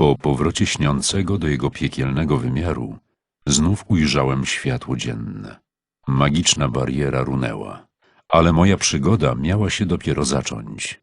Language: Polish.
Po powrocie śniącego do jego piekielnego wymiaru, znów ujrzałem światło dzienne. Magiczna bariera runęła, ale moja przygoda miała się dopiero zacząć.